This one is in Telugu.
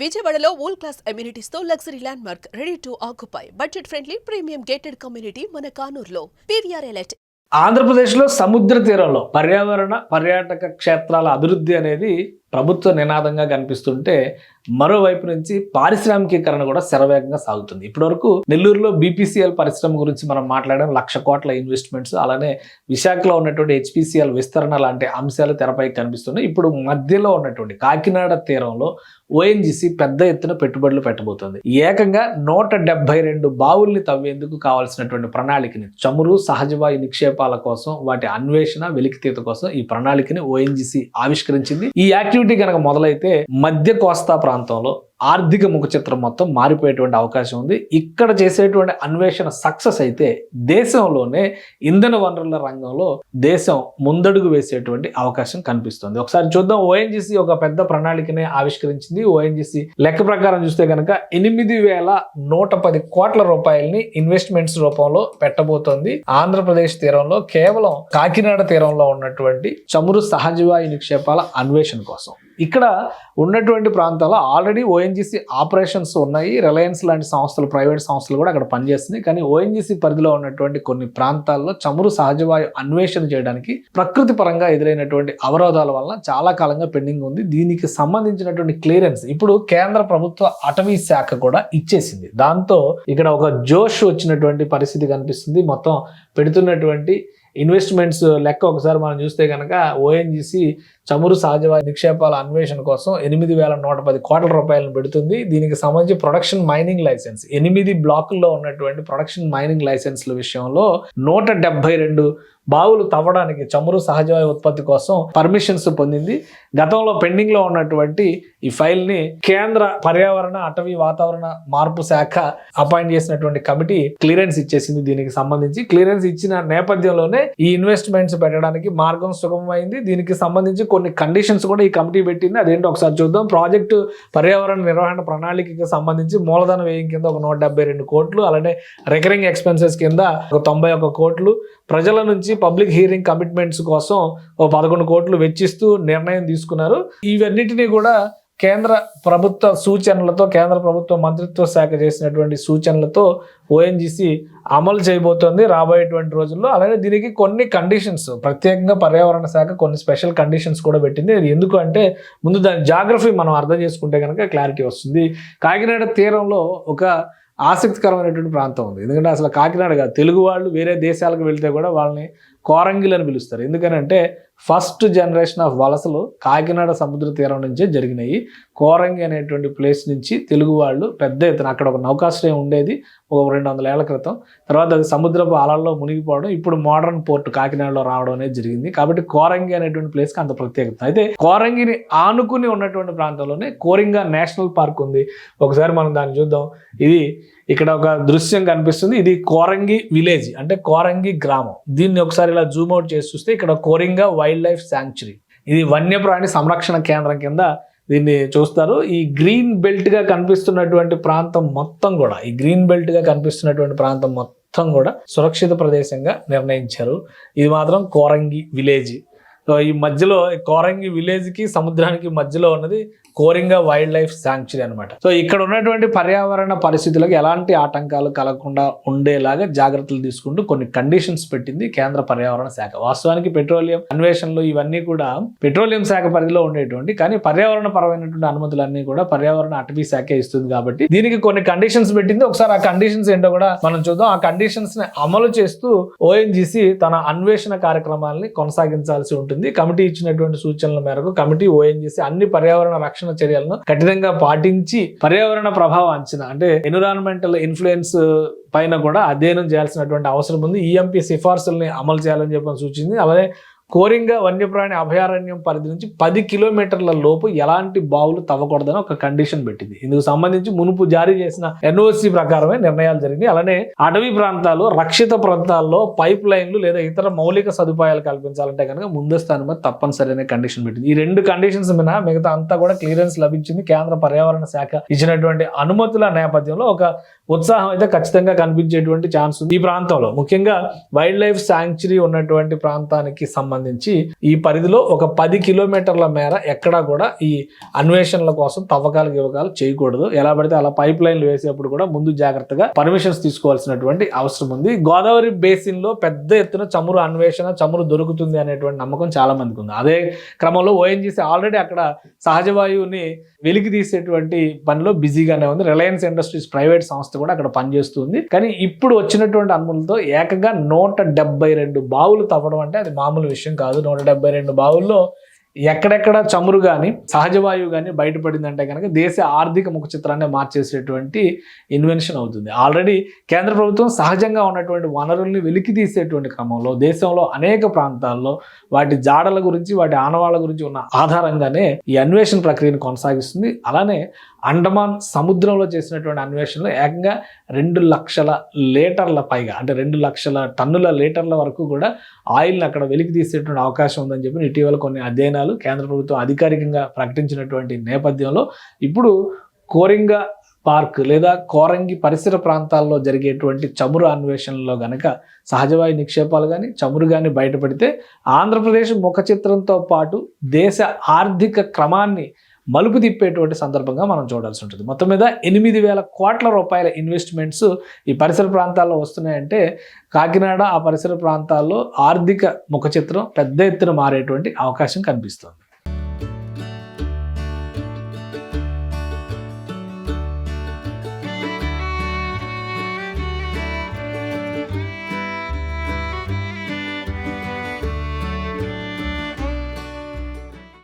విజయవాడలో world class అమ్యూనిటీస్తో luxury landmark ready to occupy. Budget friendly premium gated community మన కానూరులో. పీవీఆర్ ఎలెట్ ఆంధ్రప్రదేశ్లో సముద్ర తీరంలో పర్యావరణ పర్యాటక క్షేత్రాల అభివృద్ధి అనేది ప్రభుత్వ నినాదంగా కనిపిస్తుంటే మరోవైపు నుంచి పారిశ్రామికీకరణ కూడా శరవేగంగా సాగుతుంది. ఇప్పటివరకు నెల్లూరులో బీపీసీఎల్ పరిశ్రమ గురించి మనం మాట్లాడడం లక్ష కోట్ల ఇన్వెస్ట్మెంట్స్ అలానే విశాఖలో ఉన్నటువంటి హెచ్పిసిఎల్ విస్తరణ లాంటి అంశాలు తెరపై కనిపిస్తున్నాయి. ఇప్పుడు మధ్యలో ఉన్నటువంటి కాకినాడ తీరంలో ఓఎన్జిసి పెద్ద ఎత్తున పెట్టుబడులు పెట్టబోతుంది. ఏకంగా నూట డెబ్బై రెండు బావుల్ని తవ్వేందుకు కావాల్సినటువంటి ప్రణాళికని చమురు సహజవాయు నిక్షేపాల కోసం వాటి అన్వేషణ వెలికితీత కోసం ఈ ప్రణాళికని ఓఎన్జిసి ఆవిష్కరించింది. ఈ యాక్టివిటీ కనుక మొదలైతే మధ్య కోస్తా ప్రాంతంలో ఆర్థిక ముఖ చిత్రం మొత్తం మారిపోయేటువంటి అవకాశం ఉంది. ఇక్కడ చేసేటువంటి అన్వేషణ సక్సెస్ అయితే దేశంలోనే ఇంధన వనరుల రంగంలో దేశం ముందడుగు వేసేటువంటి అవకాశం కనిపిస్తుంది. ఒకసారి చూద్దాం. ఓఎన్జిసి ఒక పెద్ద ప్రణాళికనే ఆవిష్కరించింది. ఓఎన్జిసి లెక్క ప్రకారం చూస్తే కనుక ఎనిమిది వేల నూట పది కోట్ల రూపాయలని ఇన్వెస్ట్మెంట్స్ రూపంలో పెట్టబోతోంది. ఆంధ్రప్రదేశ్ తీరంలో కేవలం కాకినాడ తీరంలో ఉన్నటువంటి చమురు సహజవాయు నిక్షేపాల అన్వేషణ కోసం. ఇక్కడ ఉన్నటువంటి ప్రాంతాల్లో ఆల్రెడీ ఓఎన్జిసి ఆపరేషన్స్ ఉన్నాయి. రిలయన్స్ లాంటి సంస్థలు ప్రైవేట్ సంస్థలు కూడా అక్కడ పనిచేస్తున్నాయి. కానీ ఓఎన్జిసి పరిధిలో ఉన్నటువంటి కొన్ని ప్రాంతాల్లో చమురు సహజవాయు అన్వేషణ చేయడానికి ప్రకృతి పరంగా ఎదురైనటువంటి అవరోధాల వలన చాలా కాలంగా పెండింగ్ ఉంది. దీనికి సంబంధించినటువంటి క్లియరెన్స్ ఇప్పుడు కేంద్ర ప్రభుత్వ అటవీ శాఖ కూడా ఇచ్చేసింది. దాంతో ఇక్కడ ఒక జోష్ వచ్చినటువంటి పరిస్థితి కనిపిస్తుంది. మొత్తం పెడుతున్నటువంటి ఇన్వెస్ట్మెంట్స్ లెక్క ఒకసారి మనం చూస్తే కనుక ఓఎన్జిసి చమురు సహజ నిక్షేపాల అన్వేషణ కోసం ఎనిమిది వేల నూట పది కోట్ల రూపాయలను పెడుతుంది. దీనికి సంబంధించి ప్రొడక్షన్ మైనింగ్ లైసెన్స్ ఎనిమిది బ్లాకుల్లో ఉన్నటువంటి ప్రొడక్షన్ మైనింగ్ లైసెన్స్ల విషయంలో నూట డెబ్బై రెండు బావులు తవ్వడానికి చమురు సహజ ఉత్పత్తి కోసం పర్మిషన్స్ పొందింది. గతంలో పెండింగ్లో ఉన్నటువంటి ఈ ఫైల్ని కేంద్ర పర్యావరణ అటవీ వాతావరణ మార్పు శాఖ అపాయింట్ చేసినటువంటి కమిటీ క్లియరెన్స్ ఇచ్చేసింది దీనికి సంబంధించి. క్లియరెన్స్ ఇచ్చిన నేపథ్యంలోనే ఈ ఇన్వెస్ట్మెంట్స్ పెట్టడానికి మార్గం సుగమమైంది. దీనికి సంబంధించి కొన్ని కండిషన్స్ కూడా ఈ కమిటీ పెట్టింది. అదేంటో ఒకసారి చూద్దాం. ప్రాజెక్టు పర్యావరణ నిర్వహణ ప్రణాళికకి సంబంధించి మూలధన వ్యయం కింద ఒక నూట డెబ్బై రెండు కోట్లు అలానే రికరింగ్ ఎక్స్పెన్సెస్ కింద ఒక తొంభై ఒక కోట్లు. ప్రజల నుంచి పబ్లిక్ హీరింగ్ కమిట్మెంట్స్ కోసం ఓ పదకొండు కోట్లు వెచ్చిస్తూ నిర్ణయం తీసుకున్నారు. ఇవన్నిటినీ కూడా కేంద్ర ప్రభుత్వ సూచనలతో కేంద్ర ప్రభుత్వ మంత్రిత్వ శాఖ చేసినటువంటి సూచనలతో ఓఎన్జిసి అమలు చేయబోతోంది రాబోయేటువంటి రోజుల్లో. అలాగే దీనికి కొన్ని కండిషన్స్ ప్రత్యేకంగా పర్యావరణ శాఖ కొన్ని స్పెషల్ కండిషన్స్ కూడా పెట్టింది. అది ఎందుకు అంటే ముందు దాని జాగ్రఫీ మనం అర్థం చేసుకుంటే కనుక క్లారిటీ వస్తుంది. కాకినాడ తీరంలో ఒక ఆసక్తికరమైనటువంటి ప్రాంతం ఉంది. ఎందుకంటే అసలు కాకినాడ కాదు తెలుగు వాళ్ళు వేరే దేశాలకు వెళ్తే కూడా వాళ్ళని కోరంగిల్ అని పిలుస్తారు. ఎందుకనంటే ఫస్ట్ జనరేషన్ ఆఫ్ వలసలు కాకినాడ సముద్ర తీరం నుంచే జరిగినాయి. కోరంగి అనేటువంటి ప్లేస్ నుంచి తెలుగు వాళ్ళు పెద్ద ఎత్తున అక్కడ ఒక నౌకాశ్రయం ఉండేది ఒక రెండు వందల ఏళ్ళ క్రితం. తర్వాత అది సముద్రపు అలల్లో మునిగిపోవడం ఇప్పుడు మోడర్న్ పోర్ట్ కాకినాడలో రావడం అనేది జరిగింది. కాబట్టి కోరంగి అనేటువంటి ప్లేస్కి అంత ప్రత్యేకత. అయితే కోరంగిని ఆనుకుని ఉన్నటువంటి ప్రాంతంలోనే కోరింగా నేషనల్ పార్క్ ఉంది. ఒకసారి మనం దాన్ని చూద్దాం. ఇది ఇక్కడ ఒక దృశ్యం కనిపిస్తుంది. ఇది కోరంగి విలేజ్ అంటే కోరంగి గ్రామం. దీన్ని ఒకసారి ఇలా జూమ్ అవుట్ చేసి చూస్తే ఇక్కడ కోరింగ వైల్డ్ లైఫ్ శాంక్చురీ. ఇది వన్యప్రాణి సంరక్షణ కేంద్రం కింద దీన్ని చూస్తారు. ఈ గ్రీన్ బెల్ట్గా కనిపిస్తున్నటువంటి ప్రాంతం మొత్తం కూడా ఈ గ్రీన్ బెల్ట్గా కనిపిస్తున్నటువంటి ప్రాంతం మొత్తం కూడా సురక్షిత ప్రదేశంగా నిర్ణయించారు. ఇది మాత్రం కోరంగి విలేజ్. ఈ మధ్యలో కోరంగి విలేజ్కి సముద్రానికి మధ్యలో ఉన్నది కోరింగ వైల్డ్ లైఫ్ శాంక్చురీ అనమాట సో ఇక్కడ ఉన్నటువంటి పర్యావరణ పరిస్థితులకు ఎలాంటి ఆటంకాలు కలగకుండా ఉండేలాగా జాగ్రత్తలు తీసుకుంటూ కొన్ని కండిషన్స్ పెట్టింది కేంద్ర పర్యావరణ శాఖ. వాస్తవానికి పెట్రోలియం అన్వేషణలు ఇవన్నీ కూడా పెట్రోలియం శాఖ పరిధిలో ఉండేటువంటి కానీ పర్యావరణ పరమైనటువంటి అనుమతులన్నీ కూడా పర్యావరణ అటవీ శాఖ ఇస్తుంది కాబట్టి దీనికి కొన్ని కండిషన్స్ పెట్టింది. ఒకసారి ఆ కండిషన్స్ ఏంటో కూడా మనం చూద్దాం. ఆ కండిషన్స్ని అమలు చేస్తూ ఓఎన్జిసి తన అన్వేషణ కార్యక్రమాలని కొనసాగించాల్సి ఉంటుంది. కమిటీ ఇచ్చినటువంటి సూచనల మేరకు కమిటీ ఓఎన్జిసి అన్ని పర్యావరణ రక్షణ చర్యలను కఠినంగా పాటించి పర్యావరణ ప్రభావ అంచనా అంటే ఎన్విరాన్మెంటల్ ఇన్ఫ్లుయెన్స్ పైన కూడా అధ్యయనం చేయాల్సినటువంటి అవసరం ఉంది. ఈఎంపీ సిఫార్సుల్ని అమలు చేయాలని చెప్పని సూచించింది. అలాగే కోరింగ వన్యప్రాణి అభయారణ్యం పరిధి నుంచి పది కిలోమీటర్ల లోపు ఎలాంటి బావులు తవ్వకూడదని ఒక కండిషన్ పెట్టింది. ఇందుకు సంబంధించి మునుపు జారీ చేసిన ఎన్ఓసి ప్రకారమే నిర్ణయాలు జరిగింది అలానే అటవీ ప్రాంతాలు రక్షిత ప్రాంతాల్లో పైప్ లైన్లు లేదా ఇతర మౌలిక సదుపాయాలు కల్పించాలంటే కనుక ముందస్తు అనుమతి తప్పనిసరి అనే కండిషన్ పెట్టింది. ఈ రెండు కండిషన్స్ మినహా మిగతా అంతా కూడా క్లియరెన్స్ లభించింది. కేంద్ర పర్యావరణ శాఖ ఇచ్చినటువంటి అనుమతుల నేపథ్యంలో ఒక ఉత్సాహం అయితే ఖచ్చితంగా కనిపించేటువంటి ఛాన్స్ ఉంది. ఈ ప్రాంతంలో ముఖ్యంగా వైల్డ్ లైఫ్ శాంక్చురీ ఉన్నటువంటి ప్రాంతానికి సంబంధించి సంబంధించి ఈ పరిధిలో ఒక పది కిలోమీటర్ల మేర ఎక్కడా కూడా ఈ అన్వేషణల కోసం తవ్వకాలు గివ్వకాలు చేయకూడదు. ఎలా పడితే అలా పైప్ లైన్లు వేసేప్పుడు కూడా ముందు జాగ్రత్తగా పర్మిషన్స్ తీసుకోవాల్సినటువంటి అవసరం ఉంది. గోదావరి బేసిన్లో పెద్ద ఎత్తున చమురు అన్వేషణ చమురు దొరుకుతుంది అనేటువంటి నమ్మకం చాలా మందికి ఉంది. అదే క్రమంలో ఓఎన్జీసీ ఆల్రెడీ అక్కడ సహజ వాయువుని వెలికి తీసేటువంటి పనిలో బిజీగానే ఉంది. రిలయన్స్ ఇండస్ట్రీస్ ప్రైవేట్ సంస్థ కూడా అక్కడ పనిచేస్తుంది. కానీ ఇప్పుడు వచ్చినటువంటి అనుమతులతో ఏకంగా నూట డెబ్బై రెండు బావులు తవ్వడం అంటే అది మామూలు విషయం కాదు నూట డెబ్బై రెండు బావుల్లో ఎక్కడెక్కడ చమురు కానీ సహజ వాయువు కానీ బయటపడిందంటే కనుక దేశ ఆర్థిక ముఖ చిత్రాన్ని మార్చేసేటువంటి ఇన్వెన్షన్ అవుతుంది. ఆల్రెడీ కేంద్ర ప్రభుత్వం సహజంగా ఉన్నటువంటి వనరుల్ని వెలికి తీసేటువంటి క్రమంలో దేశంలో అనేక ప్రాంతాల్లో వాటి జాడల గురించి వాటి ఆనవాళ్ళ గురించి ఉన్న ఆధారంగానే ఈ అన్వేషణ ప్రక్రియను కొనసాగిస్తుంది. అలానే అండమాన్ సముద్రంలో చేసినటువంటి అన్వేషణలో ఏకంగా రెండు లక్షల లీటర్ల పైగా అంటే రెండు లక్షల టన్నుల లీటర్ల వరకు కూడా ఆయిల్ని అక్కడ వెలికి తీసేటువంటి అవకాశం ఉందని చెప్పి ఇటీవల కొన్ని అధ్యయనాలు కేంద్ర ప్రభుత్వం అధికారికంగా ప్రకటించినటువంటి నేపథ్యంలో ఇప్పుడు కోరింగ పార్క్ లేదా కోరంగి పరిసర ప్రాంతాల్లో జరిగేటువంటి చమురు అన్వేషణలో గనక సహజవాయు నిక్షేపాలు కానీ చమురు కానీ బయటపడితే ఆంధ్రప్రదేశ్ ముఖ చిత్రంతో పాటు దేశ ఆర్థిక క్రమాన్ని మలుపు తిప్పేటువంటి సందర్భంగా మనం చూడాల్సి ఉంటుంది. మొత్తం మీద ఎనిమిది వేల కోట్ల రూపాయల ఇన్వెస్ట్మెంట్స్ ఈ పరిసర ప్రాంతాల్లో వస్తున్నాయంటే కాకినాడ ఆ పరిసర ప్రాంతాల్లో ఆర్థిక ముఖచిత్రం పెద్ద ఎత్తున మారేటువంటి అవకాశం కనిపిస్తుంది.